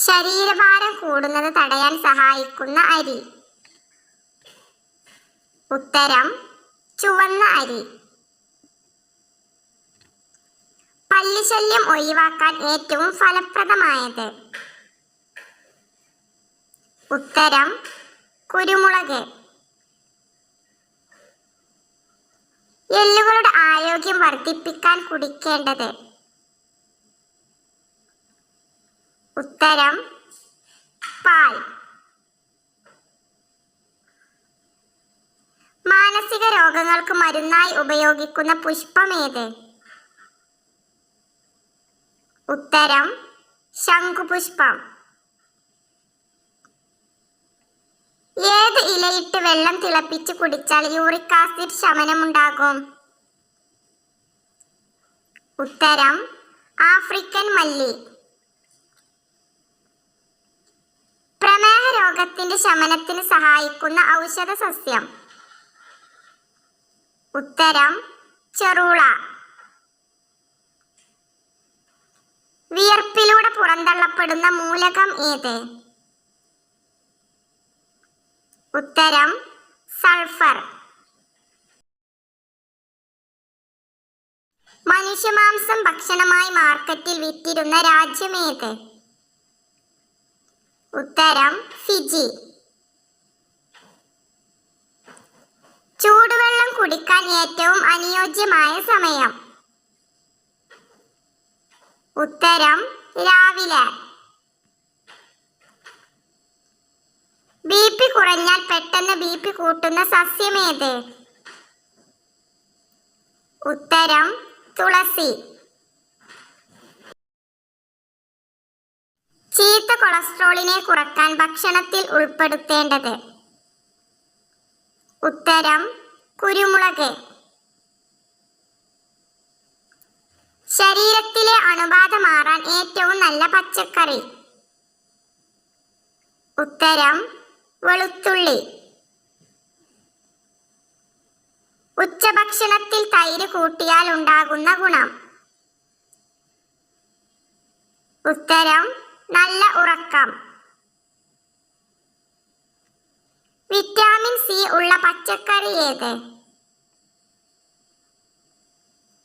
ശരീരഭാരം കൂടുന്നത് തടയാൻ സഹായിക്കുന്ന അരി. ഉത്തരം ചുവന്ന അരി. പല്ലിശല്യം ഒഴിവാക്കാൻ ഏറ്റവും ഫലപ്രദമായത്. ഉത്തരം കുരുമുളക്. എല്ലുകളുടെ ആരോഗ്യം വർദ്ധിപ്പിക്കാൻ കുടിക്കേണ്ടത് ഉത്തരം പാൽ. മാനസിക രോഗങ്ങൾക്ക് മരുന്നായി ഉപയോഗിക്കുന്ന പുഷ്പം പുഷ്പമേത് ഉത്തരം ശംഖുപുഷ്പം. ഏത് ഇലയിട്ട് വെള്ളം തിളപ്പിച്ച് കുടിച്ചാൽ യൂറിക് ആസിഡ് ശമനമുണ്ടാകും? ഉത്തരം ആഫ്രിക്കൻ മല്ലി. പ്രമേഹ രോഗത്തിന്റെ ശമനത്തിന് സഹായിക്കുന്ന ഔഷധ സസ്യം ഉത്തരം ചെറുള. വിയർപ്പിലൂടെ പുറന്തള്ളപ്പെടുന്ന മൂലകം ഏത്? ഉത്തരം സൾഫർ. മനുഷ്യമാംസം ഭക്ഷണമായി മാർക്കറ്റിൽ വിറ്റിരുന്ന രാജ്യമേത് ഉത്തരം ഫിജി. ചൂടുവെള്ളം കുടിക്കാൻ ഏറ്റവും അനുയോജ്യമായ സമയം. ഉത്തരം രാവിലെ. ബി പി കുറഞ്ഞാൽ പെട്ടെന്ന് ബി പി കൂട്ടുന്ന സസ്യമേത്? ഉത്തരം തുളസി. ചീത്ത കൊളസ്ട്രോളിനെ കുറയ്ക്കാൻ ഭക്ഷണത്തിൽ ഉൾപ്പെടുത്തേണ്ടത്. ഉത്തരം കുരുമുളക്. ശരീരത്തിലെ അണുബാധ മാറാൻ ഏറ്റവും നല്ല പച്ചക്കറി. ഉത്തരം വെളുത്തുള്ളി. ഉച്ചഭക്ഷണത്തിൽ തൈര് കൂട്ടിയാൽ ഉണ്ടാകുന്ന ഗുണം. ഉത്തരം നല്ല ഉറക്കം. വിറ്റാമിൻ സി ഉള്ള പച്ചക്കറി ഏത്?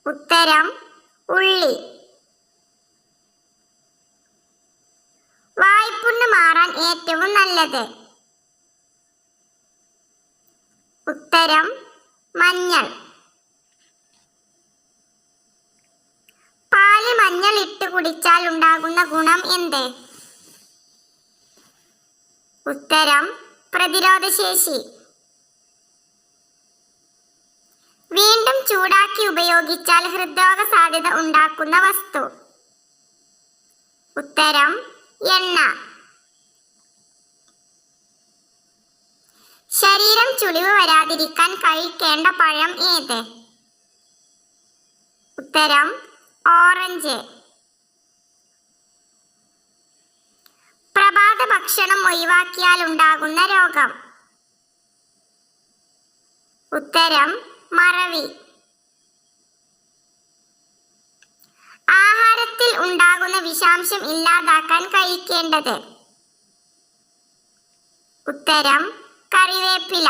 ഉത്തരം ഉള്ളി. വായ്പുണ്ണ് മാറാൻ ഏറ്റവും നല്ലത്. ഉത്തരം മഞ്ഞൾ. പാൽ മഞ്ഞൾ ഇട്ട് കുടിച്ചാൽ ഉണ്ടാകുന്ന ഗുണം എന്ത്? ഉത്തരം പ്രതിരോധശേഷി. വീണ്ടും ചൂടാക്കി ഉപയോഗിച്ചാൽ ഹൃദ്രോഗ സാധ്യത ഉണ്ടാക്കുന്ന വസ്തു. ഉത്തരം എണ്ണ. ശരീരം ചുളിവ് വരാതിരിക്കാൻ കഴിക്കേണ്ട പഴം ഏത്? ഉത്തരം ഓറഞ്ച്. പ്രഭാത ഭക്ഷണം ഒഴിവാക്കിയാൽ ഉണ്ടാകുന്ന രോഗം. ഉത്തരം മറവി. ആഹാരത്തിൽ ഉണ്ടാകുന്ന വിഷാംശം ഇല്ലാതാക്കാൻ കഴിക്കേണ്ടത്. ഉത്തരം കറിവേപ്പില.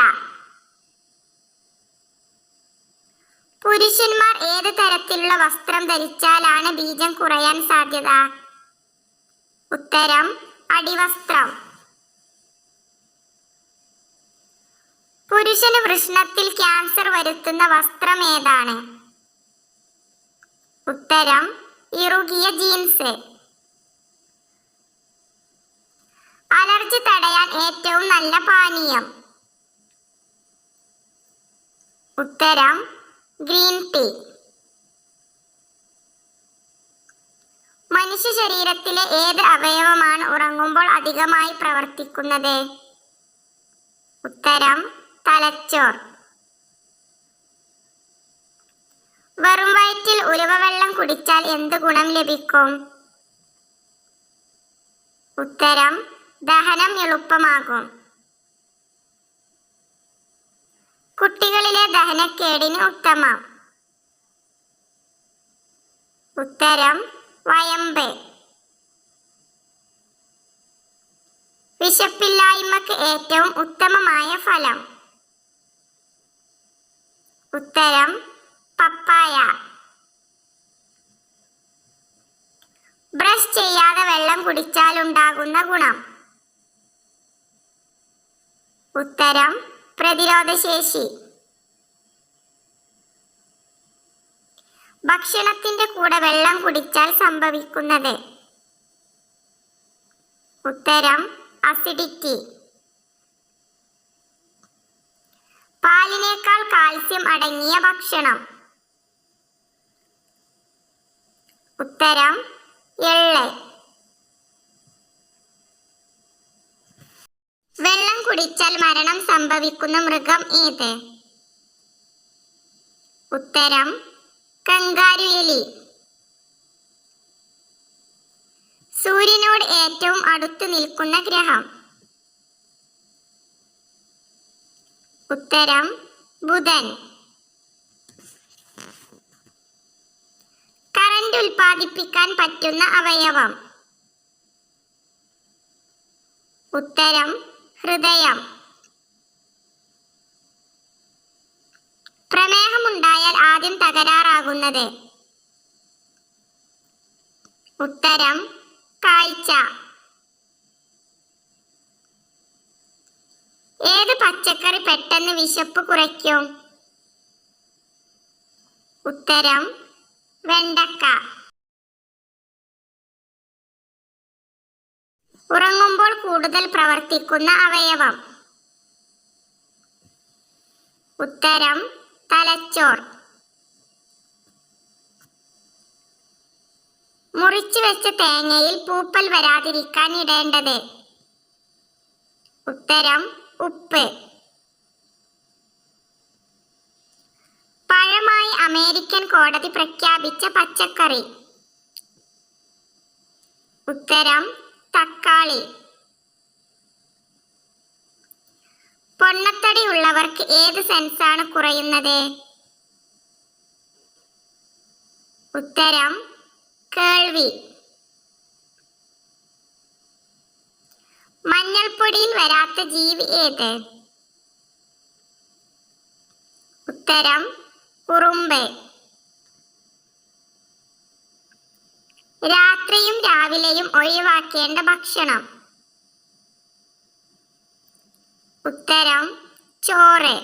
പുരുഷന്മാർ ഏത് തരത്തിലുള്ള വസ്ത്രം ധരിച്ചാലാണ് ബീജം കുറയാൻ സാധ്യത? ഉത്തരം അടിവസ്ത്രം. പുരുഷന് വൃഷ്ണത്തിൽ ക്യാൻസർ വരുത്തുന്ന വസ്ത്രം ഏതാണ്? ഉത്തരം ഇറുകിയ ജീൻസ്. അലർജി തടയാൻ ഏറ്റവും നല്ല പാനീയം. ഉത്തരം ഗ്രീൻ ടീ. മനുഷ്യ ശരീരത്തിലെ ഏത് അവയവമാണ് ഉറങ്ങുമ്പോൾ അധികമായി പ്രവർത്തിക്കുന്നത്? ഉത്തരം തലച്ചോർ. വെറും വയറ്റിൽ ഉലുവവെള്ളം കുടിച്ചാൽ എന്ത് ഗുണം ലഭിക്കും? ഉത്തരം ദഹനം എളുപ്പമാകും. കുട്ടികളിലെ ദഹനക്കേടിന് ഉത്തമം. ഉത്തരം വയമ്പ്. വിശപ്പില്ലായ്മക്ക് ഏറ്റവും ഉത്തമമായ ഫലം. ഉത്തരം പപ്പായ. ബ്രഷ് ചെയ്യാതെ വെള്ളം കുടിച്ചാൽ ഉണ്ടാകുന്ന ഗുണം. ഉത്തരം പ്രതിരോധശേഷി. ഭക്ഷണത്തിന്റെ കൂടെ വെള്ളം കുടിച്ചാൽ സംഭവിക്കുന്നത്. ഉത്തരം അസിഡിറ്റി പാലിനേക്കാൾ കാൽസ്യം അടങ്ങിയ ഭക്ഷണം. ഉത്തരം എള്ള്. വെള്ളം കുടിച്ചാൽ മരണം സംഭവിക്കുന്ന മൃഗം ഏത്? ഉത്തരം കങ്കാരു എലി സൂര്യനോട് ഏറ്റവും അടുത്ത് നിൽക്കുന്ന ഗ്രഹം. ഉത്തരം ബുധൻ. കറന്റ് ഉൽപ്പാദിപ്പിക്കാൻ പറ്റുന്ന അവയവം. ഉത്തരം ഹൃദയം. പ്രമേഹമുണ്ടായാൽ ആദ്യം തകരാറാകുന്നത്. ഉത്തരം കാഴ്ച. ഏത് പച്ചക്കറി പെട്ടെന്ന് വിശപ്പ് കുറയ്ക്കും? ഉത്തരം വെണ്ടക്ക. ഉറങ്ങുമ്പോൾ കൂടുതൽ പ്രവർത്തിക്കുന്ന അവയവം. ഉത്തരം തലച്ചോർ. മുറിച്ചു വെച്ച തേങ്ങയിൽ പൂപ്പൽ വരാതിരിക്കാൻ ഇടേണ്ടത്. ഉത്തരം ഉപ്പ്. പഴമായി അമേരിക്കൻ കോടതി പ്രഖ്യാപിച്ച പച്ചക്കറി. ഉത്തരം തക്കാളി. പൊണ്ണത്തടി ഉള്ളവർക്ക് ഏത് സെൻസാണ് കുറയുന്നത്? ഉത്തരം കേൾവി. മഞ്ഞൾപ്പൊടിയിൽ വരാത്ത ജീവി ഏത്? ഉത്തരം ഉറുമ്പ്. രാത്രിയും രാവിലെയും ഒഴിവാക്കേണ്ട ഭക്ഷണം. ഉത്തരം ചോറ്.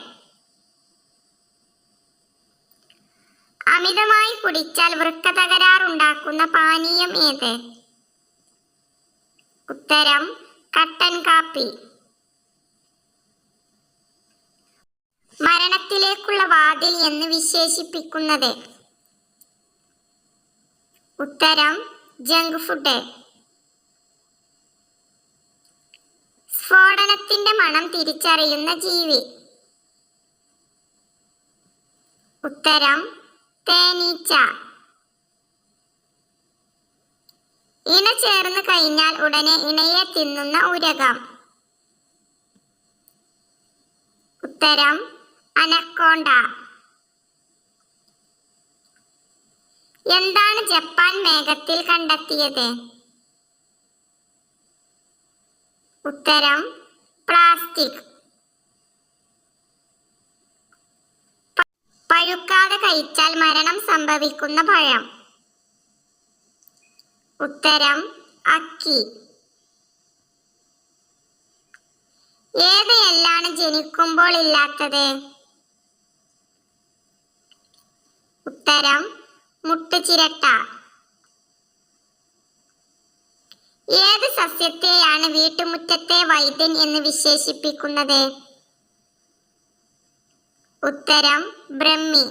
അമിതമായി കുടിച്ചാൽ വൃക്ക തകരാറുണ്ടാക്കുന്ന പാനീയം ഏത്? ഉത്തരം കട്ടൻ കാപ്പി. മരണത്തിലേക്കുള്ള വാതിൽ എന്ന് വിശേഷിപ്പിക്കുന്നത്. ഉത്തരം ജങ്ക് ഫുഡ്. സ്ഫോടനത്തിന്റെ മണം തിരിച്ചറിയുന്ന ജീവി. ഉത്തരം തേനീച്ച. ഇണ ചേർന്ന് കഴിഞ്ഞാൽ ഉടനെ ഇണയെ തിന്നുന്ന ഉരകം. ഉത്തരം അനക്കോണ്ട. എന്താണ് ജപ്പാൻ മേഘത്തിൽ കണ്ടെത്തിയത്? ഉത്തരം പ്ലാസ്റ്റിക്. പഴുക്കാതെ കഴിച്ചാൽ മരണം സംഭവിക്കുന്ന പഴം ഉത്തരം അക്കി. ഏത് എല്ലാണ് ജനിക്കുമ്പോൾ ഇല്ലാത്തത്? ഉത്തരം മുട്ടുചിരട്ട. ഏത് സസ്യത്തെയാണ് വീട്ടുമുറ്റത്തെ വൈദ്യൻ എന്ന് വിശേഷിപ്പിക്കുന്നത്? ഉത്തരം ബ്രഹ്മി.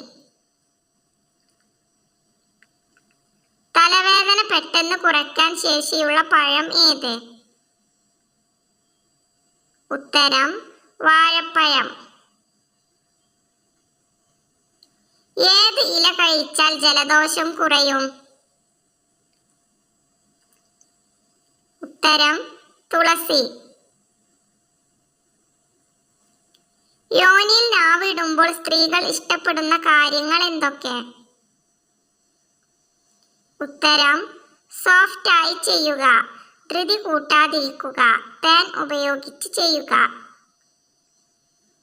തലവേദന പെട്ടെന്ന് കുറയ്ക്കാൻ ശേഷിയുള്ള പഴം ഏത്? ഉത്തരം വാഴപ്പഴം. ഏത് ഇല കഴിച്ചാൽ ജലദോഷം കുറയും? ഉത്തരം തുളസി. യോനിയിൽ നാവിടുമ്പോൾ സ്ത്രീകൾ ഇഷ്ടപ്പെടുന്ന കാര്യങ്ങൾ എന്തൊക്കെ? ഉത്തരം സോഫ്റ്റായി ചെയ്യുക. ധൃതി കൂട്ടാതിരിക്കുക. പാൻ ഉപയോഗിച്ച് ചെയ്യുക.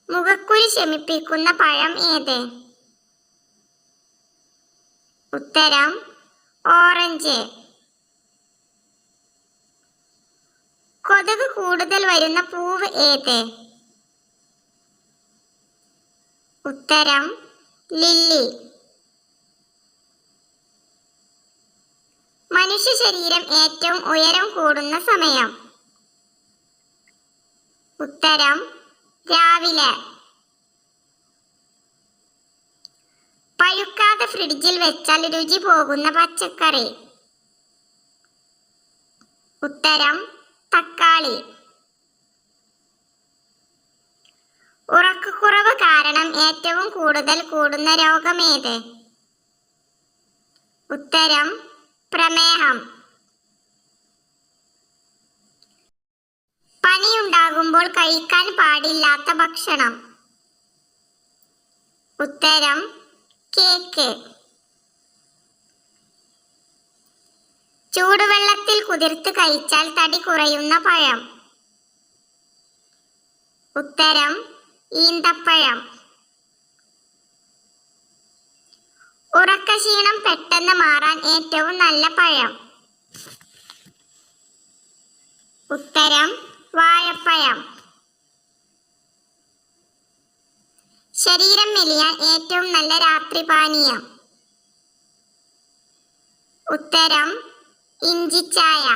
മുഖക്കുരു ശമിപ്പിക്കുന്ന പഴം ഏത്? ഉത്തരം ഓറഞ്ച്. കൊതുക് കൂടുതൽ വരുന്ന പൂവ് ഏത്? ഉത്തരം ലില്ലി. മനുഷ്യ ശരീരം ഏറ്റവും ഉയരം കൂടുന്ന സമയം. ഉത്തരം രാവിലെ. പഴുക്കാതെ ഫ്രിഡ്ജിൽ വെച്ചാൽ രുചി പോകുന്ന പച്ചക്കറി. ഉത്തരം തക്കാളി. ഉറക്കക്കുറവ് കാരണം ഏറ്റവും കൂടുതൽ കൂടുന്ന രോഗമേത്? ഉത്തരം പ്രമേഹം. പനിയുണ്ടാകുമ്പോൾ കഴിക്കാൻ പാടില്ലാത്ത ഭക്ഷണം. ഉത്തരം കേക്ക്. ചൂടുവെള്ളത്തിൽ കുതിർത്ത് കഴിച്ചാൽ തടി കുറയുന്ന പഴം. ഉത്തരം ഈന്തപ്പഴം. ഉറക്കക്ഷീണം പെട്ടെന്ന് മാറാൻ ഏറ്റവും നല്ല പഴം. ഉത്തരം വാഴപ്പഴം. ശരീരം മെലിയാൻ ഏറ്റവും നല്ല രാത്രി പാനീയം. ഉത്തരം ഇഞ്ചിച്ചായ